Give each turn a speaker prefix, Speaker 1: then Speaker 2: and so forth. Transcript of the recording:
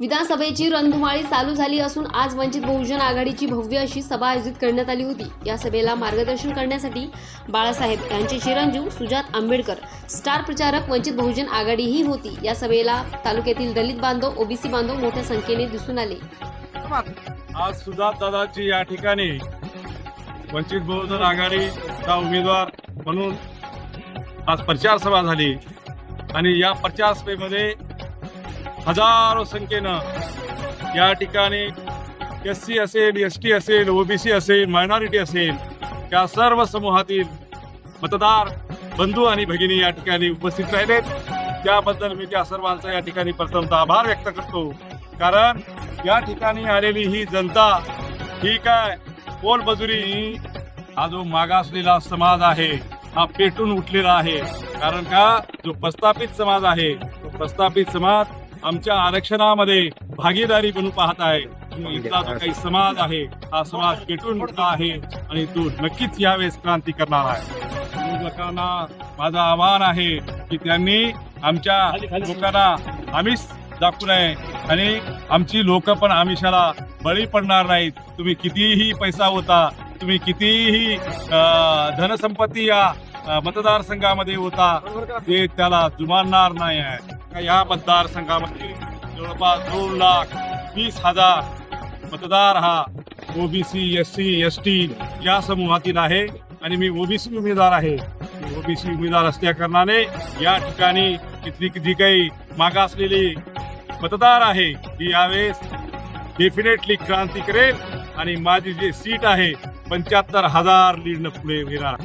Speaker 1: विधानसभेची रणधुमाळी चालू झाली असून आज वंचित बहुजन आघाडीची भव्य अशी सभा आयोजित करण्यात आली होती. या सभेला मार्गदर्शन करण्यासाठी बाळासाहेब यांचे चिरंजीव सुजात आंबेडकर स्टार प्रचारक वंचित बहुजन आघाडीही होती. या सभेला तालुक्यातील दलित बांधव ओबीसी बांधव मोठ्या संख्येने दिसून आले.
Speaker 2: आज सुजात दादाची या ठिकाणी वंचित बहुजन आघाडीचा उमेदवार म्हणून आज प्रचार सभा झाली. आणि या प्रचार सभेमध्ये हजारो संख्येनं या ठिकाणी एस सी असेल एस टी असेल ओबीसी असेल मायनॉरिटी असेल त्या सर्व समूहातील मतदार बंधू आणि भगिनी या ठिकाणी उपस्थित राहिलेत. त्याबद्दल मी त्या सर्वांचा या ठिकाणी प्रथमतः आभार व्यक्त करतो. कारण या ठिकाणी आलेली ही जनता ही काय पोलबजुरी ही हा जो मागासलेला समाज आहे हा पेटून उठलेला आहे. कारण का? जो प्रस्थापित समाज आहे तो प्रस्थापित समाज आमच्या आरक्षणामध्ये भागीदारी बनू पाहत आहे. इथला जो काही समाज आहे हा समाज पेटून उठला आहे आणि तो नक्कीच यावेळेस क्रांती करणार आहे. लोकांना माझं आव्हान आहे की त्यांनी आमच्या लोकांना आमिष दाखवू नये आणि आमची लोक पण आमिषाला बळी पडणार नाहीत. तुम्ही कितीही पैसा होता तुम्ही कितीही धनसंपत्ती या मतदारसंघामध्ये होता ते त्याला जुमानणार नाही आहे. या मतदारसंघामध्ये जवळपास दोन लाख वीस हजार मतदार हा OBC S C S T या समूहातील आहे. आणि मी ओबीसी उमेदवार आहे. ओबीसी उमेदवार असल्या कारणाने या ठिकाणी इथली जी काही मागासलेली मतदार आहे ती यावेळेस डेफिनेटली क्रांती करेल. आणि माझी जी सीट आहे पंच्याहत्तर हजार लीडनं पुढे येणार.